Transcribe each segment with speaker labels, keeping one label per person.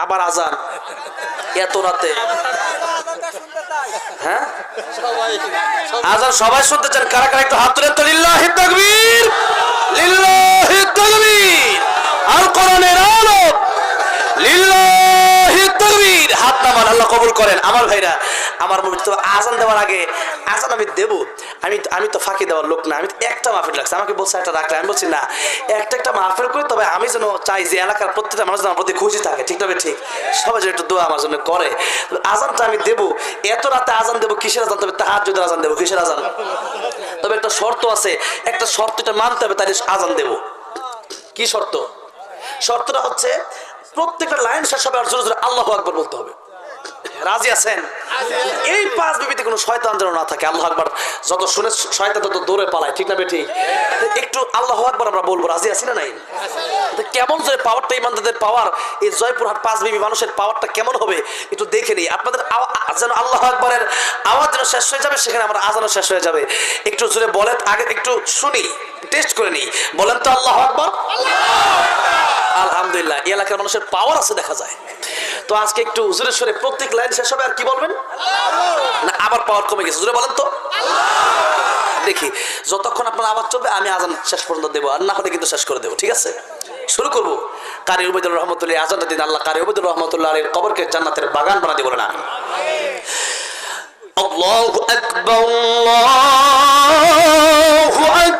Speaker 1: আবার আজান। এত রাতে। হ্যাঁ? আজান সবাই শুনতে চান। কারা কারা একটু হাত তুলে তো। করেন আমার ভাইরা, আমার মনে তো আজান দেওয়ার আগে, আজান আমি দেব। আমি আমি তো ফাঁকি দেওয়ার লোক না, আমি একটা মাহফিল রাখছি। আমাকে বলছে একটা রাখলে, আমি বলছি, না, একটা একটা মাহফিল করি, তবে আমি যেন চাই যে এলাকার প্রত্যেকটা মানুষ আমার প্রতি খুশি থাকে। ঠিক তবে ঠিক? সবাই যেন একটু দোয়া আমার জন্য করে। আজানটা আমি দেবো। এত রাতে আজান দেবো, কিসের আজান? তবে তাহার যদি আজান দেবো, কিসের আজান? তবে একটা শর্ত আছে। একটা শর্তটা মানতে হবে তাই আজান দেবো। কি শর্ত? শর্তটা হচ্ছে, প্রত্যেকটা লাইন শেষ হবে আর জোরে জোরে আল্লাহ আকবর বলতে হবে। রাজি আছেন? এই পাঁচ বিবিতে কোনো শয়তান যেন না থাকে, আল্লাহ আকবর। যত শুনে শয়তান তত দৌড়ে পালায়, ঠিক না বেঠি? একটু আল্লাহ আকবর আমরা বলব, রাজি আছি না নাই? কেমন যে পাওয়ারটা ইমানদারদের পাওয়ার এই জয়পুরহাট পাঁচ বিবি মানুষের পাওয়ারটা কেমন হবে, একটু দেখে নিই। আপনাদের যেন আল্লাহ আকবরের আওয়াজ যেন শেষ হয়ে যাবে, সেখানে আমার আজানও শেষ হয়ে যাবে। একটু জোরে বলেন, আগে একটু শুনি টেস্ট করে নিই। বলেন তো আল্লাহ আকবর। আলহামদুলিল্লাহ, এই এলাকার মানুষের পাওয়ার আছে দেখা যায়। তো আজকে একটু জোরে সরে প্রত্যেক লাইন শেষ হবে আর কি বলবেন? না আবার পাওয়ার কমে গেছে জোরে বলেন তো। দেখি যতক্ষণ আপনার আওয়াজ চলবে আমি আজান শেষ পর্যন্ত দেবো আর না হলে কিন্তু শেষ করে দেবো ঠিক আছে? শুরু করব। কারি উবেদুর রহমতুল্লাহ আজানটা দিন আল্লাহ কারি উবেদুর রহমতুল্লাহ আলীর কবরকে জান্নাতের বাগান বানা বলেন আমি আল্লাহু আকবার আল্লাহু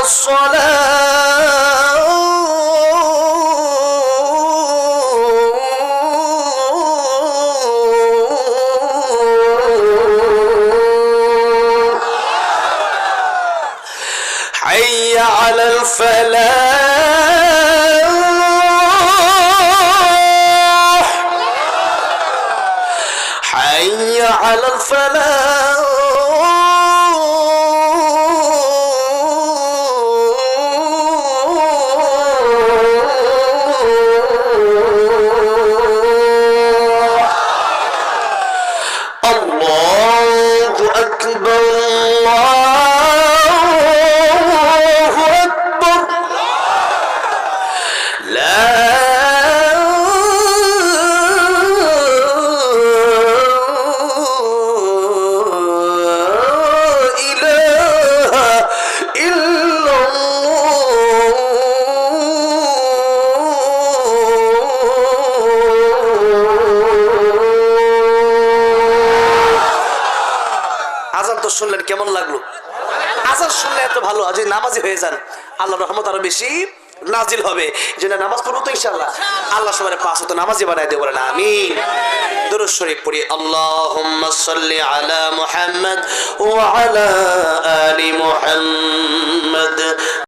Speaker 1: الصلاة. حي على الفلاح. حي على الفلاح. লাগল। আজান শুনলে এত ভালো যদি নামাজি হয়ে যান। আল্লাহ রহমত আরও বেশি নাজিল হবে। যে না নামাজ পড়ব তো ইনশাল্লাহ আল্লাহ সবার পাঁচ হতো নামাজি বানাই দেবো না আমি দুরুদ পড়ি, আল্লাহুম্মা সাল্লি আলা মুহাম্মদ ওয়া আলা আলি মুহাম্মদ।